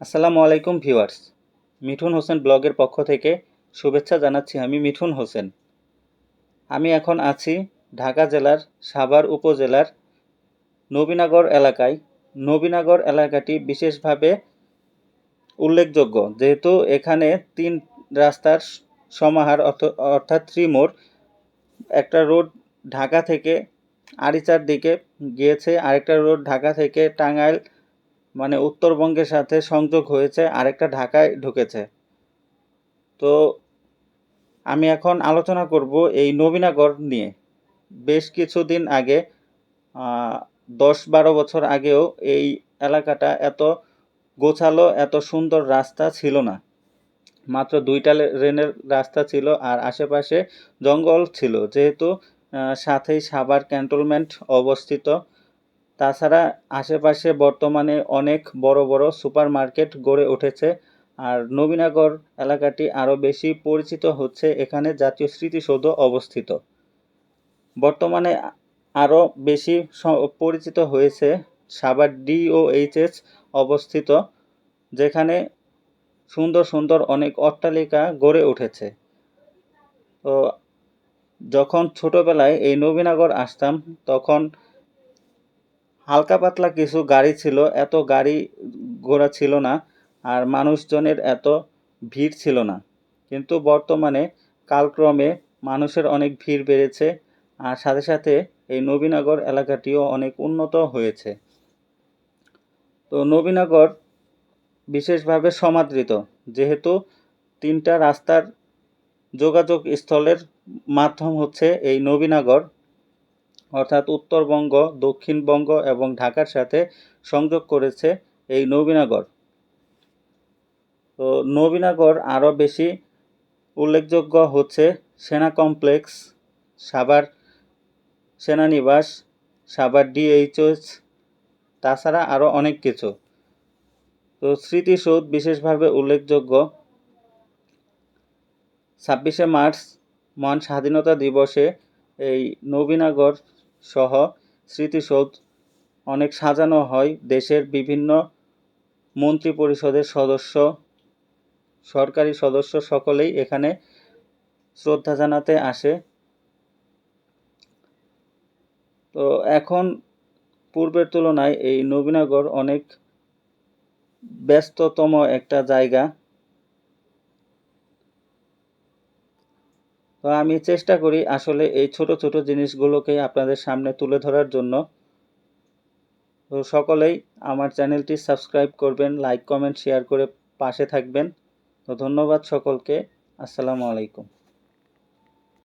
আসসালামু আলাইকুম ভিউয়ার্স। মিঠুন হোসেন ব্লগের পক্ষ থেকে শুভেচ্ছা জানাচ্ছি আমি মিঠুন হোসেন। আমি এখন আছি ঢাকা জেলার সাভার উপজেলার নবীনগর এলাকায়। নবীনগর এলাকাটি বিশেষভাবে উল্লেখযোগ্য, যেহেতু এখানে তিন রাস্তার সমাহার অর্থ- অর্থাৎ ত্রিমোড়। একটা রোড ঢাকা থেকে আরিচার দিকে গিয়েছে, আরেকটা রোড ঢাকা থেকে টাঙ্গাইল মানে উত্তরবঙ্গের সাথে সংযোগ হয়েছে, আরেকটা ঢাকায় ঢুকেছে। তো আমি এখন আলোচনা করব এই নবীনগর নিয়ে। বেশ কিছুদিন আগে দশ বারো বছর আগেও এই এলাকাটা এত গোছালো, এত সুন্দর রাস্তা ছিল না। মাত্র দুইটা লেনের রাস্তা ছিল আর আশেপাশে জঙ্গল ছিল। যেহেতু সাথেই সাভার ক্যান্টনমেন্ট অবস্থিত। তাছাড়া আশেপাশে বর্তমানে অনেক বড় বড় সুপার মার্কেট গড়ে উঠেছে আর নবীনগর এলাকাটি আরও বেশি পরিচিত হচ্ছে এখানে জাতীয় স্মৃতিসৌধ অবস্থিত। বর্তমানে আরও বেশি পরিচিত হয়েছে সাভার ডিওএইচএস অবস্থিত, যেখানে সুন্দর সুন্দর অনেক অট্টালিকা গড়ে উঠেছে। তো যখন ছোটবেলায় এই নবীনগর আসতাম, তখন হালকা পাতলা কিছু গাড়ি ছিল, এত গাড়ি ঘোড়া ছিল না আর মানুষজনের এত ভিড় ছিল না। কিন্তু বর্তমানে কালক্রমে মানুষের অনেক ভিড় বেড়েছে আর সাথে সাথে এই নবীনগর এলাকাটিও অনেক উন্নত হয়েছে। তো নবীনগর বিশেষভাবে সমাদৃত, যেহেতু তিনটা রাস্তার যোগাযোগ স্থলের মাধ্যম হচ্ছে এই নবীনগর। অর্থাৎ উত্তরবঙ্গ, দক্ষিণবঙ্গ এবং ঢাকার সাথে সংযোগ করেছে এই নবীনগর। তো নবীনগর আরও বেশি উল্লেখযোগ্য হচ্ছে সেনা কমপ্লেক্স, সাভার সেনানিবাস, সাভার ডিএইচএস, তাছাড়া আরও অনেক কিছু। তো স্মৃতিসৌধ বিশেষভাবে উল্লেখযোগ্য। ছাব্বিশে মার্চ মহান স্বাধীনতা দিবসে এই নবীনগর সহ স্মৃতিসৌধ অনেক সাজানো হয়। দেশের বিভিন্ন মন্ত্রী পরিষদের সদস্য, সরকারি সদস্য সকলেই এখানে শ্রদ্ধা জানাতে আসে। তো এখন পূর্বের তুলনায় এই নবীনগর অনেক ব্যস্ততম একটা জায়গা। তো আমি চেষ্টা করি আসলে এই ছোট ছোট জিনিসগুলোকে আপনাদের সামনে তুলে ধরার জন্য। তো সকলেই আমার চ্যানেলটি সাবস্ক্রাইব করবেন, লাইক, কমেন্ট, শেয়ার করে পাশে থাকবেন। তো ধন্যবাদ সকলকে। আসসালামু আলাইকুম।